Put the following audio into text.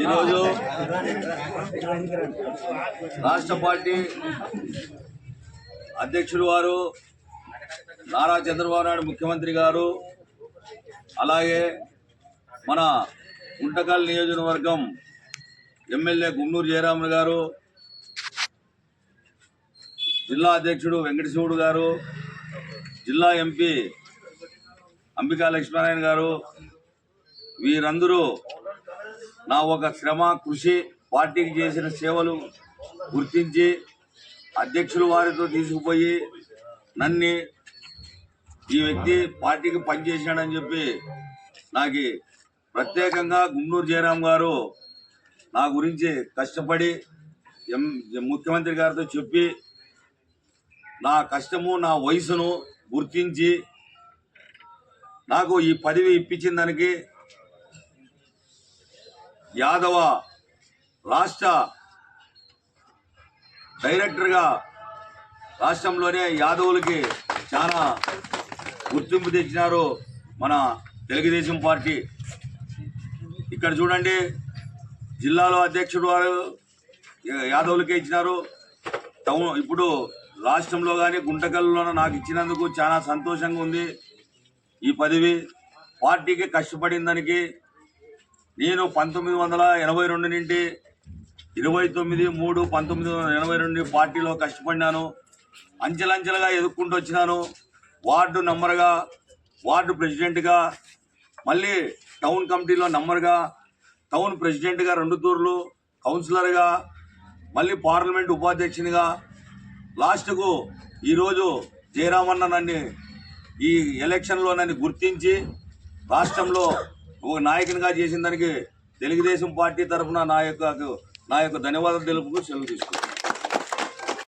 ఈరోజు రాష్ట్ర పార్టీ అధ్యక్షుడు వారు నారా చంద్రబాబు నాయుడు ముఖ్యమంత్రి గారు అలాగే మన గుంటకల్ నియోజకవర్గం ఎమ్మెల్యే గుమ్మూరు జయరాములు గారు జిల్లా అధ్యక్షుడు వెంకటశివుడు గారు జిల్లా ఎంపీ అంబికా లక్ష్మీనారాయణ గారు వీరందరూ నా ఒక శ్రమ కృషి పార్టీకి చేసిన సేవలు గుర్తించి అధ్యక్షులు వారితో తీసుకుపోయి నన్ను ఈ వ్యక్తి పార్టీకి పనిచేశాడని చెప్పి నాకు ప్రత్యేకంగా గుండూరు జయరాం గారు నా గురించి కష్టపడి ఎం ముఖ్యమంత్రి గారితో చెప్పి నా కష్టము నా వయసును గుర్తించి నాకు ఈ పదవి ఇప్పించిన దానికి యాదవ రాష్ట్ర డైరెక్టర్గా రాష్ట్రంలోనే యాదవులకి చాలా గుర్తింపు తెచ్చినారు మన తెలుగుదేశం పార్టీ. ఇక్కడ చూడండి జిల్లాలో అధ్యక్షుడు వారు యాదవులకే ఇచ్చినారు. టౌన్ ఇప్పుడు రాష్ట్రంలో కానీ గుంటకల్లో నాకు ఇచ్చినందుకు చాలా సంతోషంగా ఉంది. ఈ పదవి పార్టీకి కష్టపడిన దానికి నేను పంతొమ్మిది వందల ఎనభై రెండు నుండి ఇరవై తొమ్మిది మూడు పంతొమ్మిది వందల ఎనభై రెండు పార్టీలో కష్టపడినాను. అంచెలంచెలుగా ఎదుర్కొంటూ వచ్చినాను. వార్డు నంబర్గా వార్డు ప్రెసిడెంట్గా మళ్ళీ టౌన్ కమిటీలో నంబర్గా టౌన్ ప్రెసిడెంట్గా రెండు తూర్లు కౌన్సిలర్గా మళ్ళీ పార్లమెంట్ ఉపాధ్యక్షునిగా. లాస్ట్కు ఈరోజు జయరామన్న నన్ను ఈ ఎలక్షన్లో నన్ను గుర్తించి రాష్ట్రంలో ఒక నాయకునిగా చేసిన దానికి తెలుగుదేశం పార్టీ తరఫున నా యొక్క నా యొక్క ధన్యవాదాలు తెలుపుకు సెలవు తీసుకుంటాను